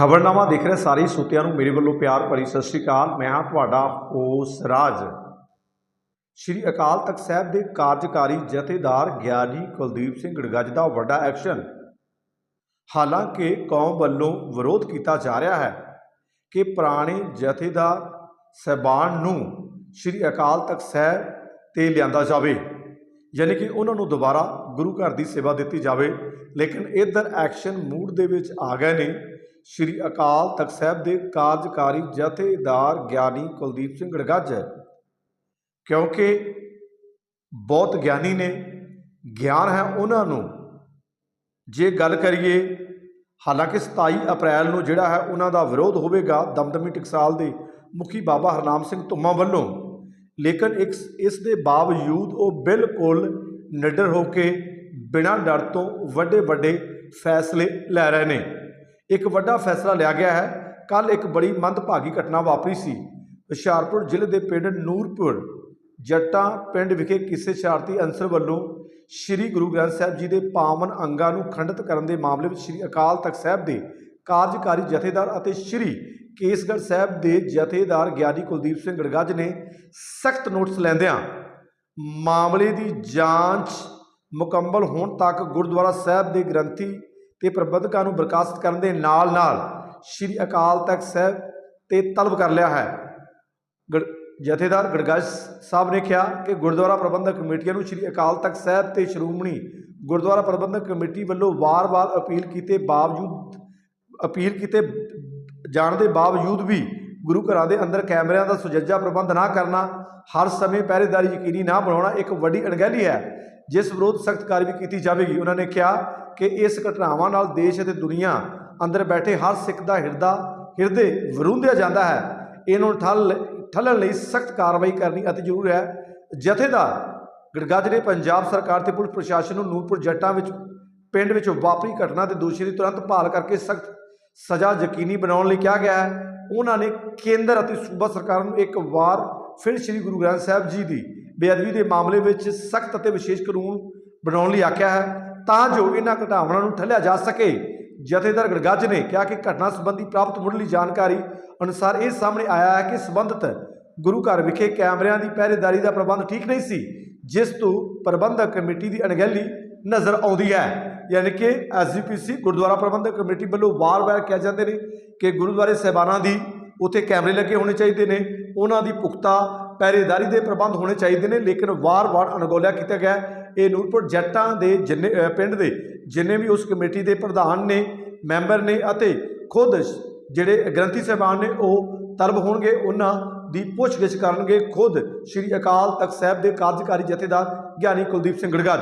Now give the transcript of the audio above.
ਖਬਰਨਾਮਾ ਦੇਖ ਰਹੇ, ਸਾਰੇ ਸੁਤਿਆਂ ਨੂੰ ਮੇਰੇ ਵੱਲੋਂ ਪਿਆਰ ਭਰੀ ਸਤਿ ਸ਼੍ਰੀ ਅਕਾਲ। ਮੈਂ ਹਾਂ ਤੁਹਾਡਾ ਹੋਸ ਰਾਜ। ਸ਼੍ਰੀ ਅਕਾਲ ਤਖਤ ਸਾਹਿਬ ਦੇ ਕਾਰਜਕਾਰੀ ਜਥੇਦਾਰ ਗਿਆਨੀ ਕੁਲਦੀਪ ਸਿੰਘ ਗੜਗੱਜ ਦਾ ਵੱਡਾ ਐਕਸ਼ਨ। ਹਾਲਾਂਕਿ ਕੌਮ ਵੱਲੋਂ ਵਿਰੋਧ ਕੀਤਾ ਜਾ ਰਿਹਾ ਹੈ ਕਿ ਪੁਰਾਣੇ ਜਥੇਦਾਰ ਸਹਿਬਾਨ ਨੂੰ ਸ਼੍ਰੀ ਅਕਾਲ ਤਖਤ ਸਾਹਿਬ ਤੇ ਲਿਆਂਦਾ ਜਾਵੇ, ਯਾਨੀ ਕਿ ਉਹਨਾਂ ਨੂੰ ਦੁਬਾਰਾ ਗੁਰੂ ਘਰ ਦੀ ਸੇਵਾ ਦਿੱਤੀ ਜਾਵੇ। ਲੇਕਿਨ ਇਧਰ ਐਕਸ਼ਨ ਮੂਡ ਦੇ ਵਿੱਚ ਆ ਗਏ ਨੇ। ਸ਼੍ਰੀ ਅਕਾਲ ਤਖਤ ਸਾਹਿਬ ਦੇ ਕਾਰਜਕਾਰੀ ਜਥੇਦਾਰ ਗਿਆਨੀ ਕੁਲਦੀਪ ਸਿੰਘ ਗੜਗੱਜ ਕਿਉਂਕਿ ਬਹੁਤ ਗਿਆਨੀ ਨੇ, ਗਿਆਨ ਹੈ ਉਹਨਾਂ ਨੂੰ। ਜੇ ਗੱਲ ਕਰੀਏ, ਹਾਲਾਂਕਿ 27 ਅਪ੍ਰੈਲ ਨੂੰ ਜਿਹੜਾ ਹੈ ਉਹਨਾਂ ਦਾ ਵਿਰੋਧ ਹੋਵੇਗਾ ਦਮਦਮੀ ਟਕਸਾਲ ਦੇ ਮੁਖੀ ਬਾਬਾ ਹਰਨਾਮ ਸਿੰਘ ਧੁੰਮਾ ਵੱਲੋਂ। ਲੇਕਿਨ ਇੱਕ ਇਸ ਦੇ ਬਾਵਜੂਦ ਉਹ ਬਿਲਕੁਲ ਨਿਡਰ ਹੋ ਕੇ ਬਿਨਾਂ ਡਰ ਤੋਂ ਵੱਡੇ ਵੱਡੇ ਫੈਸਲੇ ਲੈ ਰਹੇ ਨੇ। ਇੱਕ ਵੱਡਾ ਫੈਸਲਾ ਲਿਆ ਗਿਆ ਹੈ। ਕੱਲ ਇੱਕ ਬੜੀ ਮੰਦਭਾਗੀ ਘਟਨਾ ਵਾਪਰੀ ਸੀ। ਹੁਸ਼ਿਆਰਪੁਰ ਜ਼ਿਲ੍ਹੇ ਦੇ ਪਿੰਡ ਨੂਰਪੁਰ, ਜੱਟਾਂ ਪਿੰਡ ਵਿਖੇ ਕਿਸੇ ਸ਼ਰਾਰਤੀ ਅੰਸਰ ਵੱਲੋਂ ਸ੍ਰੀ ਗੁਰੂ ਗ੍ਰੰਥ ਸਾਹਿਬ ਜੀ ਦੇ ਪਾਵਨ ਅੰਗਾਂ ਨੂੰ ਖੰਡਿਤ ਕਰਨ ਦੇ ਮਾਮਲੇ ਵਿੱਚ ਸ੍ਰੀ ਅਕਾਲ ਤਖਤ ਸਾਹਿਬ ਦੇ ਕਾਰਜਕਾਰੀ ਜਥੇਦਾਰ ਅਤੇ ਸ੍ਰੀ ਕੇਸਗੜ੍ਹ ਸਾਹਿਬ ਦੇ ਜਥੇਦਾਰ ਗਿਆਨੀ ਕੁਲਦੀਪ ਸਿੰਘ ਗੜਗੱਜ ਨੇ ਸਖਤ ਨੋਟਿਸ ਲੈਂਦਿਆਂ ਮਾਮਲੇ ਦੀ ਜਾਂਚ ਮੁਕੰਮਲ ਹੋਣ ਤੱਕ ਗੁਰਦੁਆਰਾ ਸਾਹਿਬ ਦੇ ਗ੍ਰੰਥੀ ਤੇ ਪ੍ਰਬੰਧਕਾਂ ਨੂੰ ਬਰਖਾਸਤ ਕਰਨ ਦੇ ਨਾਲ-ਨਾਲ ਸ੍ਰੀ ਅਕਾਲ ਤਖਤ ਸਾਹਿਬ ਤੇ ਤਲਬ ਕਰ ਲਿਆ ਹੈ। ਗੜ- ਜਥੇਦਾਰ ਗੜਗੱਜ ਸਾਹਿਬ ਨੇ ਕਿਹਾ ਕਿ ਗੁਰਦੁਆਰਾ ਪ੍ਰਬੰਧਕ ਕਮੇਟੀਆਂ ਨੂੰ ਸ੍ਰੀ ਅਕਾਲ ਤਖਤ ਸਾਹਿਬ ਤੇ ਸ਼੍ਰੋਮਣੀ ਗੁਰਦੁਆਰਾ ਪ੍ਰਬੰਧਕ ਕਮੇਟੀ ਵੱਲੋਂ ਵਾਰ-ਵਾਰ ਅਪੀਲ ਕੀਤੇ ਬਾਵਜੂਦ ਅਪੀਲ ਕੀਤੇ ਜਾਣ ਦੇ ਬਾਵਜੂਦ ਵੀ ਗੁਰੂ ਘਰਾਂ ਦੇ ਅੰਦਰ ਕੈਮਰਿਆਂ ਦਾ ਸੁਜੱਜਾ ਪ੍ਰਬੰਧ ਨਾ ਕਰਨਾ, ਹਰ ਸਮੇਂ ਪਹਿਰੇਦਾਰੀ ਯਕੀਨੀ ਨਾ ਬਣਾਉਣਾ ਇੱਕ ਵੱਡੀ ਅਣਗਹਿਲੀ ਹੈ, ਜਿਸ ਵਿਰੋਧ ਸਖਤ ਕਾਰਵਾਈ ਕੀਤੀ ਜਾਵੇਗੀ। ਉਹਨਾਂ ਨੇ ਕਿਹਾ ਕਿ ਇਸ ਘਟਨਾਵਾਂ ਨਾਲ ਦੇਸ਼ ਅਤੇ ਦੁਨੀਆ ਅੰਦਰ ਬੈਠੇ ਹਰ ਸਿੱਖ ਦਾ ਹਿਰਦਾ, ਹਿਰਦੇ ਵਰੁੰਦਿਆ ਜਾਂਦਾ ਹੈ। ਇਹਨੂੰ ਠੱਲ, ਠੱਲਣ ਲਈ ਸਖਤ ਕਾਰਵਾਈ ਕਰਨੀ ਅਤਿ ਜ਼ਰੂਰ ਹੈ। ਜਥੇਦਾਰ ਗੜਗੱਜ ਨੇ ਪੰਜਾਬ ਸਰਕਾਰ ਤੇ ਪੁਲਿਸ ਪ੍ਰਸ਼ਾਸਨ ਨੂੰ ਨੂਰਪੁਰ ਜੱਟਾਂ ਵਿੱਚ, ਪਿੰਡ ਵਿੱਚ ਵਾਪਰੀ ਘਟਨਾ ਦੇ ਦੋਸ਼ੀ ਦੀ ਤੁਰੰਤ ਭਾਲ ਕਰਕੇ ਸਖਤ ਸਜ਼ਾ ਯਕੀਨੀ ਬਣਾਉਣ ਲਈ ਕਿਹਾ ਗਿਆ ਹੈ। ਉਹਨਾਂ ਨੇ ਕੇਂਦਰ ਅਤੇ ਸੂਬਾ ਸਰਕਾਰ ਨੂੰ ਇੱਕ ਵਾਰ ਫਿਰ ਸ੍ਰੀ ਗੁਰੂ ਗ੍ਰੰਥ ਸਾਹਿਬ ਜੀ ਦੀ ਬੇਅਦਬੀ ਦੇ ਮਾਮਲੇ ਵਿੱਚ ਸਖਤ ਅਤੇ ਵਿਸ਼ੇਸ਼ ਕਾਨੂੰਨ ਬਣਾਉਣ ਲਈ ਆਖਿਆ ਹੈ। ਤਾਂ ਜੋ ਇਹਨਾਂ ਘਟਨਾਵਾਂ ਨੂੰ ਠੱਲਿਆ ਜਾ ਸਕੇ। ਜਥੇਦਾਰ ਗੜਗੱਜ ਨੇ ਕਿਹਾ ਕਿ ਘਟਨਾ ਸੰਬੰਧੀ ਪ੍ਰਾਪਤ ਮੁੱਢਲੀ ਜਾਣਕਾਰੀ ਅਨੁਸਾਰ ਇਹ ਸਾਹਮਣੇ ਆਇਆ ਹੈ ਕਿ ਸੰਬੰਧਿਤ ਗੁਰੂ ਘਰ ਵਿਖੇ ਕੈਮਰਿਆਂ ਦੀ ਪਹਿਰੇਦਾਰੀ ਦਾ ਪ੍ਰਬੰਧ ਠੀਕ ਨਹੀਂ ਸੀ, ਜਿਸ ਤੋਂ ਪ੍ਰਬੰਧਕ ਕਮੇਟੀ ਦੀ ਅਣਗਹਿਲੀ ਨਜ਼ਰ ਆਉਂਦੀ ਹੈ। ਯਾਨੀ ਕਿ ਐਸਜੀਪੀਸੀ ਗੁਰਦੁਆਰਾ ਪ੍ਰਬੰਧਕ ਕਮੇਟੀ ਵੱਲੋਂ ਵਾਰ-ਵਾਰ ਕਿਹਾ ਜਾਂਦੇ ਨੇ ਕਿ ਗੁਰਦੁਆਰੇ ਸਹਿਬਾਨਾਂ ਦੀ ਉੱਥੇ ਕੈਮਰੇ ਲੱਗੇ ਹੋਣੇ ਚਾਹੀਦੇ ਨੇ, ਉਹਨਾਂ ਦੀ ਪੁਖਤਾ ਪਹਿਰੇਦਾਰੀ ਦੇ ਪ੍ਰਬੰਧ ਹੋਣੇ ਚਾਹੀਦੇ ਨੇ, ਲੇਕਿਨ ਵਾਰ-ਵਾਰ ਅਣਗੌਲਿਆ ਕੀਤਾ ਗਿਆ ਇਹ ਨੂਰਪੁਰ ਜੱਟਾਂ ਦੇ ਜਿੰਨੇ ਪਿੰਡ ਦੇ ਜਿੰਨੇ ਵੀ ਉਸ ਕਮੇਟੀ ਦੇ ਪ੍ਰਧਾਨ ਨੇ, ਮੈਂਬਰ ਨੇ ਅਤੇ ਖੁਦ ਜਿਹੜੇ ਗ੍ਰੰਥੀ ਸਾਹਿਬਾਨ ਨੇ, ਉਹ ਤਲਬ ਹੋਣਗੇ, ਉਹਨਾਂ ਦੀ ਪੁੱਛਗਿੱਛ ਕਰਨਗੇ ਖੁਦ ਸ੍ਰੀ ਅਕਾਲ ਤਖਤ ਸਾਹਿਬ ਦੇ ਕਾਰਜਕਾਰੀ ਜਥੇਦਾਰ ਗਿਆਨੀ ਕੁਲਦੀਪ ਸਿੰਘ ਗੜਗੱਜ।